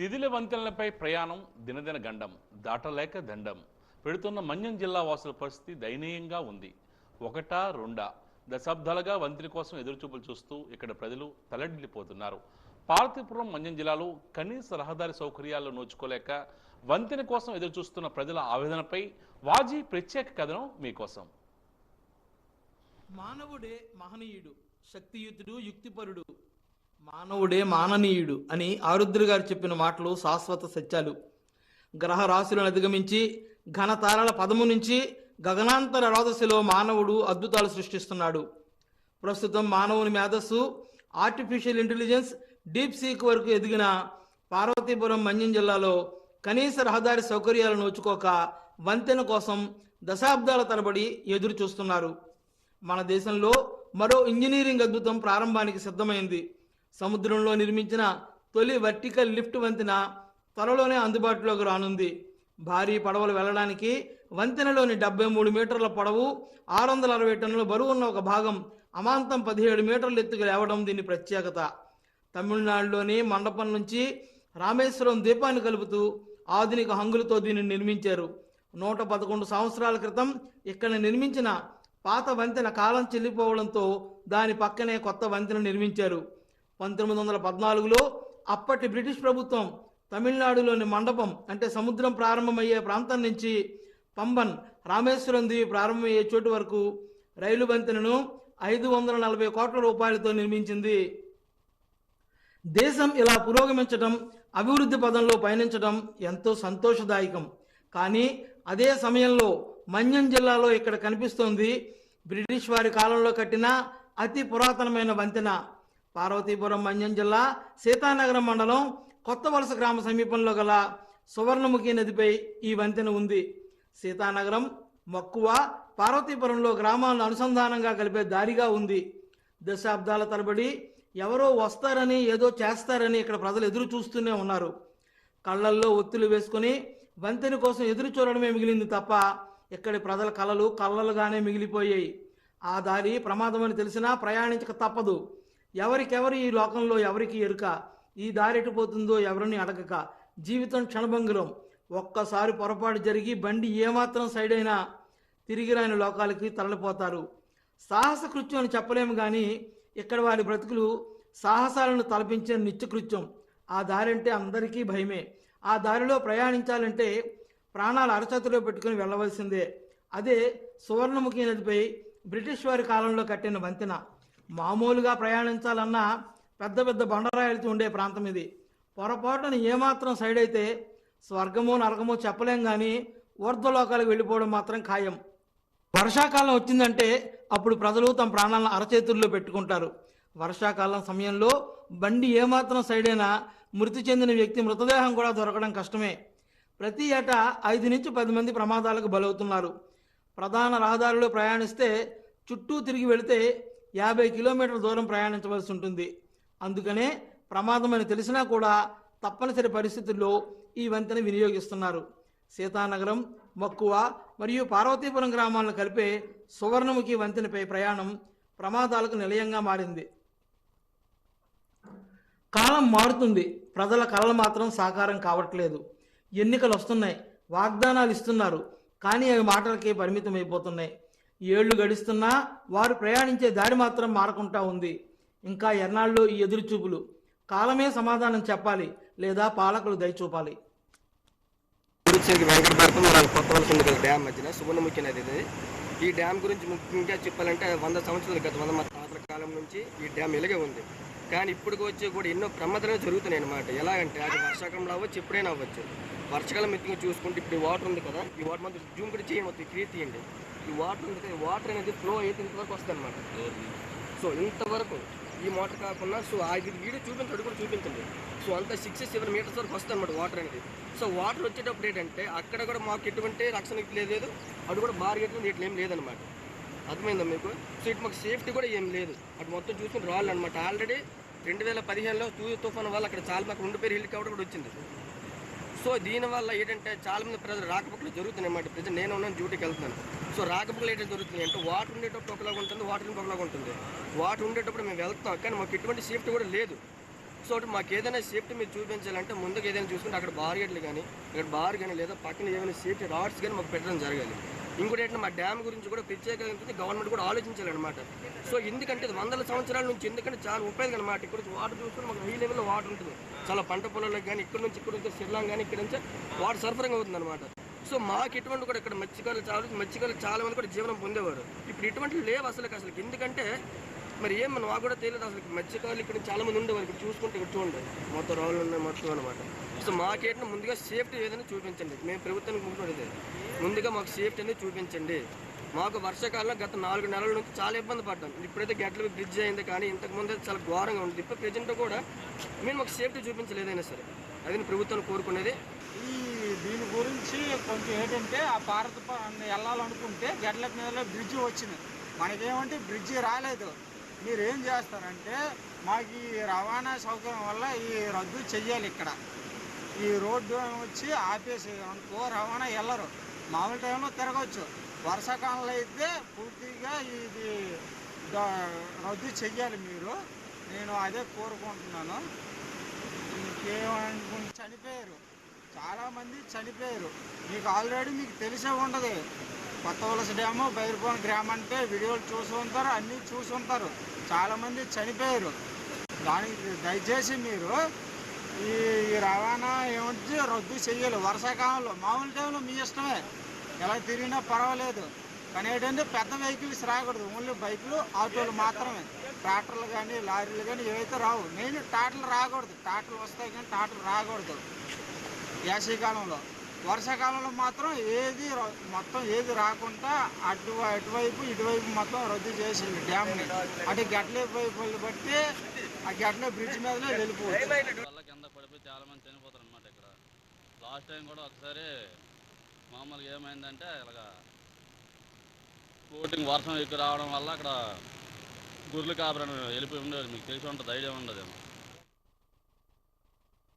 శిథిల వంతెనలపై ప్రయాణం దినదిన గండం దాటలేక దండం. పెడుతున్న మన్యం జిల్లా వాసుల పరిస్థితి దయనీయంగా ఉంది. ఒకటా రెండా? దశాబ్దాలుగా వంతెన కోసం ఎదురుచూపులు చూస్తూ ఇక్కడ ప్రజలు తలడిల్లిపోతున్నారు. పార్వతీపురం మన్యం జిల్లాలో కనీస రహదారి సౌకర్యాలు నోచుకోలేక వంతెన కోసం ఎదురుచూస్తున్న ప్రజల ఆవేదనపై వాజీ ప్రత్యేక కథనం మీకోసం. మానవుడే మహనీయుడు శక్తియుతుడు యుక్తిపరుడు. మానవుడే మాననీయుడు అని ఆరుద్ర గారు చెప్పిన మాటలు శాశ్వత సత్యాలు. గ్రహ రాశులను అధిగమించి ఘనతారల పదము నుంచి గగనాంతర రాజశిలో మానవుడు అద్భుతాలు సృష్టిస్తున్నాడు. ప్రస్తుతం మానవుని మేధస్సు ఆర్టిఫిషియల్ ఇంటెలిజెన్స్ డీప్ సీక్ వరకు ఎదిగిన పార్వతీపురం మన్యం జిల్లాలో కనీస రహదారి సౌకర్యాలు నోచుకోక వంతెన కోసం దశాబ్దాల తరబడి ఎదురు చూస్తున్నారు మన దేశంలో మరో ఇంజనీరింగ్ అద్భుతం ప్రారంభానికి సిద్ధమైంది. సముద్రంలో నిర్మించిన తొలి వర్టికల్ లిఫ్ట్ వంతెన త్వరలోనే అందుబాటులోకి రానుంది. భారీ పడవలు వెళ్ళడానికి వంతెనలోని డెబ్బై మూడు మీటర్ల పొడవు ఆరు వందల అరవై టన్నుల బరువు ఉన్న ఒక భాగం అమాంతం పదిహేడు మీటర్ల ఎత్తుకు లేవడం దీని ప్రత్యేకత. తమిళనాడులోని మండపం నుంచి రామేశ్వరం ద్వీపాన్ని కలుపుతూ ఆధునిక హంగులతో దీనిని నిర్మించారు. నూట పదకొండు సంవత్సరాల క్రితం ఇక్కడ నిర్మించిన పాత వంతెన కాలం చెల్లిపోవడంతో దాని పక్కనే కొత్త వంతెన నిర్మించారు. పంతొమ్మిది వందల పద్నాలుగులో అప్పటి బ్రిటిష్ ప్రభుత్వం తమిళనాడులోని మండపం అంటే సముద్రం ప్రారంభమయ్యే ప్రాంతం నుంచి పంబన్ రామేశ్వరం దీవి ప్రారంభమయ్యే చోటు వరకు రైలు వంతెనను ఐదు వందల నలభై కోట్ల రూపాయలతో నిర్మించింది. దేశం ఇలా పురోగమించడం అభివృద్ధి పదంలో పయనించడం ఎంతో సంతోషదాయకం. కానీ అదే సమయంలో మన్యం జిల్లాలో ఇక్కడ కనిపిస్తోంది బ్రిటిష్ వారి కాలంలో కట్టిన అతి పురాతనమైన వంతెన పార్వతీపురం మన్యం జిల్లా సీతానగరం మండలం కొత్త వలస గ్రామ సమీపంలో గల సువర్ణముఖి నదిపై ఈ వంతెన ఉంది. సీతానగరం మక్కువ పార్వతీపురంలో గ్రామాలను అనుసంధానంగా కలిపే దారిగా ఉంది. దశాబ్దాల తరబడి ఎవరో వస్తారని ఏదో చేస్తారని ఇక్కడ ప్రజలు ఎదురు చూస్తూనే ఉన్నారు. కళ్ళల్లో ఒత్తులు వేసుకుని వంతెన కోసం ఎదురు చూడడమే మిగిలింది తప్ప ఇక్కడి ప్రజల కళలు కళ్ళలుగానే మిగిలిపోయాయి. ఆ దారి ప్రమాదమని తెలిసినా ప్రయాణించక తప్పదు. ఎవరికెవరు ఈ లోకంలో ఎవరికి ఎరుక? ఈ దారి పోతుందో ఎవరిని అడగక? జీవితం క్షణభంగురం ఒక్కసారి పొరపాటు జరిగి బండి ఏమాత్రం సైడ్ అయినా తిరిగి రాని లోకాలకి తరలిపోతారు. సాహస కృత్యం అని చెప్పలేము కానీ ఇక్కడ వారి బ్రతుకులు సాహసాలను తలపించే నిత్యకృత్యం. ఆ దారి అంటే అందరికీ భయమే. ఆ దారిలో ప్రయాణించాలంటే ప్రాణాలు అరచేతిలో పెట్టుకుని వెళ్ళవలసిందే. అదే సువర్ణముఖి నదిపై బ్రిటిష్ వారి కాలంలో కట్టిన వంతెన. మామూలుగా ప్రయాణించాలన్నా పెద్ద పెద్ద బండరాయలతో ఉండే ప్రాంతం ఇది. పొరపాటున ఏమాత్రం సైడ్ అయితే స్వర్గమో నరకమో చెప్పలేం కానీ ఊర్ధ్వలోకాలకు వెళ్ళిపోవడం మాత్రం ఖాయం. వర్షాకాలం వచ్చిందంటే అప్పుడు ప్రజలు తమ ప్రాణాలను అరచేతుల్లో పెట్టుకుంటారు. వర్షాకాలం సమయంలో బండి ఏమాత్రం సైడ్ అయినా మృతి చెందిన వ్యక్తి మృతదేహం కూడా దొరకడం కష్టమే. ప్రతి ఏటా ఐదు నుంచి పది మంది ప్రమాదాలకు బలవుతున్నారు. ప్రధాన రహదారిలో ప్రయాణిస్తే చుట్టూ తిరిగి వెళితే యాభై కిలోమీటర్ల దూరం ప్రయాణించవలసి ఉంటుంది. అందుకనే ప్రమాదమని తెలిసినా కూడా తప్పనిసరి పరిస్థితుల్లో ఈ వంతెన వినియోగిస్తున్నారు. సీతానగరం మక్కువ మరియు పార్వతీపురం గ్రామాలను కలిపే సువర్ణముఖి వంతెనపై ప్రయాణం ప్రమాదాలకు నిలయంగా మారింది. కాలం మారుతుంది. ప్రజల కళలు మాత్రం సాకారం కావట్లేదు. ఎన్నికలు వస్తున్నాయి వాగ్దానాలు ఇస్తున్నారు. కానీ అవి మాటలకే పరిమితం అయిపోతున్నాయి ఏళ్ళు గడుస్తున్నా వారు ప్రయాణించే దారి మాత్రం మారకుండా ఉంది. ఇంకా ఎన్నాళ్ళు ఈ ఎదురుచూపులు? కాలమే సమాధానం చెప్పాలి లేదా పాలకులు దయచూపాలి గురించి కొత్త డ్యామ్ మధ్యన సువర్ణముఖి నది ఇది. ఈ డ్యామ్ గురించి ముఖ్యంగా చెప్పాలంటే వంద సంవత్సరాలు గత వంద సంవత్సరాల కాలం నుంచి ఈ డ్యామ్ ఇలాగే ఉంది. కానీ ఇప్పటికి వచ్చి కూడా ఎన్నో ప్రమాదాలు జరుగుతున్నాయి అనమాట ఎలాగంటే అది వర్షాకాలంలో అవ్వచ్చు ఎప్పుడైనా అవ్వచ్చు. వర్షాకాలం ఎత్తుగా చూసుకుంటే ఇప్పుడు ఈ వాటర్ ఉంది కదా ఈ వాటర్ మాత్రం జూమ్ కూడా చేయండి మొత్తం క్రియేట్ తీయండి. ఈ వాటర్ ఉంది కదా ఈ వాటర్ అనేది ఫ్లో అయితే ఇంతవరకు వస్తుంది అనమాట సో ఇంతవరకు ఈ మోటార్ కాకుండా సో ఆ ఇది వీడియో చూపించండి కూడా చూపించండి. సో అంత సిక్స్ సెవెన్ మీటర్స్ వరకు వస్తుంది అనమాట వాటర్ అనేది. సో వాటర్ వచ్చేటప్పుడు ఏంటంటే అక్కడ కూడా మాకు ఎటువంటి రక్షణ లేదు అటు కూడా బార్ గేట్లు ఇట్లా ఏం లేదనమాట అర్థమైందా మీకు? సో ఇటు మాకు సేఫ్టీ కూడా ఏం లేదు. అటు మొత్తం చూసుకుని రాళ్ళు అనమాట ఆల్రెడీ రెండు వేల పదిహేనులో తూ తుఫాన్ వల్ల అక్కడ చాలా మాకు రెండు పేరు హెలికాప్టర్ కూడా వచ్చింది. సో దీనివల్ల ఏంటంటే చాలామంది ప్రజలు రాకపోకలు జరుగుతున్నాయి అన్నమాట. ప్రజలు నేను ఉన్నాను డ్యూటీకి వెళ్తున్నాను. సో రాకపోకలు ఏంటంటే జరుగుతున్నాయి అంటే వాటర్ ఉండేటప్పుడు ఒకలాగా ఉంటుంది వాటర్ ఇంకొకలాగా ఉంటుంది. వాటర్ ఉండేటప్పుడు మేము వెళ్తాం కానీ మాకు ఎటువంటి సేఫ్టీ కూడా లేదు. సో మాకు ఏదైనా సేఫ్టీ మీరు చూపించాలంటే ముందుకు ఏదైనా చూసుకుంటే అక్కడ బార్గెట్లు కానీ ఇక్కడ బార్ కానీ లేదా పక్కన ఏమైనా సేఫ్టీ రాడ్స్ కానీ మాకు పెట్టడం జరగాలి. ఇంకోటి ఏంటంటే మా డ్యామ్ గురించి కూడా ప్రత్యేకంగా గవర్నమెంట్ కూడా ఆలోచించాలన్నమాట. సో ఎందుకంటే ఇది వందల సంవత్సరాల నుంచి ఎందుకంటే చాలా ఉపయోగం అనమాట ఇక్కడ నుంచి వాటర్ చూసుకుని మాకు హై లెవెల్లో వాటర్ ఉంటుంది. చాలా పంట పొలాలకు కానీ ఇక్కడ నుంచి ఇక్కడ నుంచి శ్రీలంక కానీ ఇక్కడ నుంచి వాటర్ సరఫరంగా అవుతుంది అనమాట సో మాకు ఇటువంటి కూడా ఇక్కడ మత్స్యకారులు చాలా మత్స్యకారులు చాలా మంది కూడా జీవనం పొందేవారు. ఇప్పుడు ఇటువంటి లేవు అసలు అసలు ఎందుకంటే మరి ఏం మనం మాకు కూడా తెలియదు అసలు. మత్స్యకారులు ఇక్కడ చాలా మంది ఉండేవారు. ఇక్కడ చూసుకుంటే ఇక్కడ చూడండి. మొత్తం రాళ్ళు ఉన్నాయి మొత్తం అనమాట సో మాకేంటే ముందుగా సేఫ్టీ ఏదైనా చూపించండి. మేము ప్రభుత్వానికి ముందు ముందుగా మాకు సేఫ్టీ అనేది చూపించండి. మాకు వర్షాకాలంలో గత నాలుగు నెలల నుంచి చాలా ఇబ్బంది పడ్డాం. ఇప్పుడైతే గట్ల బ్రిడ్జ్ అయింది కానీ ఇంతకుముందు అయితే చాలా ఘోరంగా ఉంది. ఇప్పుడు ప్రజెంట్ కూడా మేము మాకు సేఫ్టీ చూపించలేదైనా సరే. అది నేను ప్రభుత్వాన్ని కోరుకునేది. ఈ దీని గురించి కొంచెం ఏంటంటే ఆ భారత వెళ్ళాలనుకుంటే గడ్ల మీద బ్రిడ్జి వచ్చింది. మనకేమంటే బ్రిడ్జి రాలేదు. మీరు ఏం చేస్తారంటే మాకు ఈ రవాణా సౌకర్యం వల్ల ఈ రద్దు చెయ్యాలి ఇక్కడ. ఈ రోడ్డు వచ్చి ఆపేసి అనుకో రవాణా వెళ్ళరు మామూలు టైంలో తిరగవచ్చు వర్షాకాలంలో అయితే పూర్తిగా ఇది రద్దు చెయ్యాలి మీరు. నేను అదే కోరుకుంటున్నాను. ఇంకేమనుకుంటే చనిపోయారు. చాలామంది చనిపోయారు. మీకు ఆల్రెడీ మీకు తెలిసే ఉండదు కొత్త వలస డ్యాము బైర్భవన్ గ్రామం అంటే వీడియోలు చూసి ఉంటారు అన్నీ చూసి ఉంటారు. చాలామంది చనిపోయారు. దానికి దయచేసి మీరు ఈ రవాణా ఏమంటే రద్దు చేయాలి వర్షాకాలంలో మామూలు టైంలో మీ ఇష్టమే. ఎలా తిరిగినా పర్వాలేదు. కానీ ఏంటంటే పెద్ద వెహికల్స్ రాకూడదు. ఓన్లీ బైకులు ఆటోలు మాత్రమే. ట్రాక్టర్లు కానీ లారీలు కానీ ఏవైతే రావు. మెయిన్ టాటలు రాకూడదు. టాటలు వస్తాయి కానీ టాటలు రాకూడదు. వేసవికాలంలో వర్షాకాలంలో మాత్రం ఏది మొత్తం ఏది రాకుండా అటు అటువైపు ఇటువైపు మొత్తం రద్దు చేసింది డ్యామ్ని. అటు గట్లే పైపులు బట్టి ఆ గట్లే బ్రిడ్జ్ మీదనే వెళ్ళిపోవచ్చు. కింద పడిపోయి చాలా మంది చనిపోతారు అనమాట ఇక్కడ. లాస్ట్ టైం కూడా ఒకసారి మామూలుగా ఏమైందంటే ఇలాగా బోటింగ్ వర్షం ఎక్కువ రావడం వల్ల అక్కడ గుర్లు కాపురం వెళ్ళిపోయి ఉండేది మీకు తెలిసి ఉంటుంది ఐడియా ఉండదేమో.